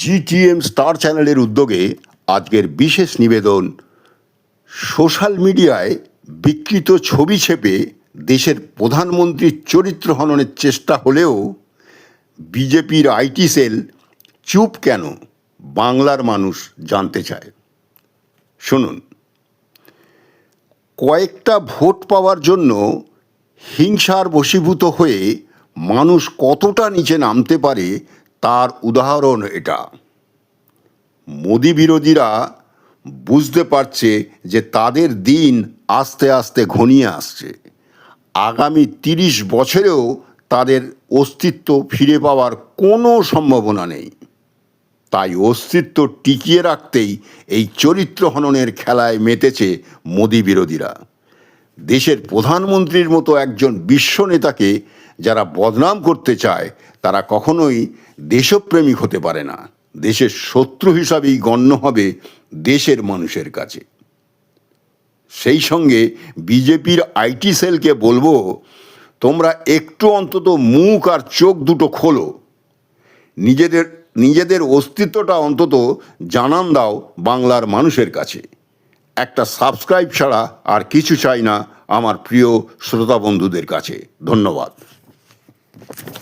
GTM star চ্যানেলের উদ্যোগে আজকের বিশেষ নিবেদন, সোশ্যাল মিডিয়ায় বিকৃত ছবি ছেপে দেশের প্রধানমন্ত্রীর চরিত্র হননের চেষ্টা হলেও বিজেপির আইটি সেল চুপ কেন বাংলার মানুষ জানতে চায়। শুনুন, কয়েকটা ভোট পাওয়ার জন্য হিংসার বশীভূত হয়ে মানুষ কতটা নিচে নামতে পারে তার উদাহরণ এটা। মোদি বিরোধীরা বুঝতে পারছে যে তাদের দিন আস্তে আস্তে ঘনিয়ে আসছে। আগামী তিরিশ বছরেও তাদের অস্তিত্ব ফিরে পাওয়ার কোনো সম্ভাবনা নেই। তাই অস্তিত্ব টিকিয়ে রাখতেই এই চরিত্র হননের খেলায় মেতেছে মোদি বিরোধীরা। দেশের প্রধানমন্ত্রীর মতো একজন বিশ্ব নেতাকে যারা বদনাম করতে চায়, তারা কখনোই দেশপ্রেমিক হতে পারে না। দেশের শত্রু হিসাবেই গণ্য হবে দেশের মানুষের কাছে। সেই সঙ্গে বিজেপির আইটি সেলকে বলব, তোমরা একটু অন্তত মুখ আর চোখ দুটো খোলো। নিজেদের নিজেদের অস্তিত্বটা অন্তত জানান দাও বাংলার মানুষের কাছে। একটা সাবস্ক্রাইব ছাড়া আর কিছু চাই না আমার প্রিয় শ্রোতা বন্ধুদের কাছে। ধন্যবাদ। Thank you.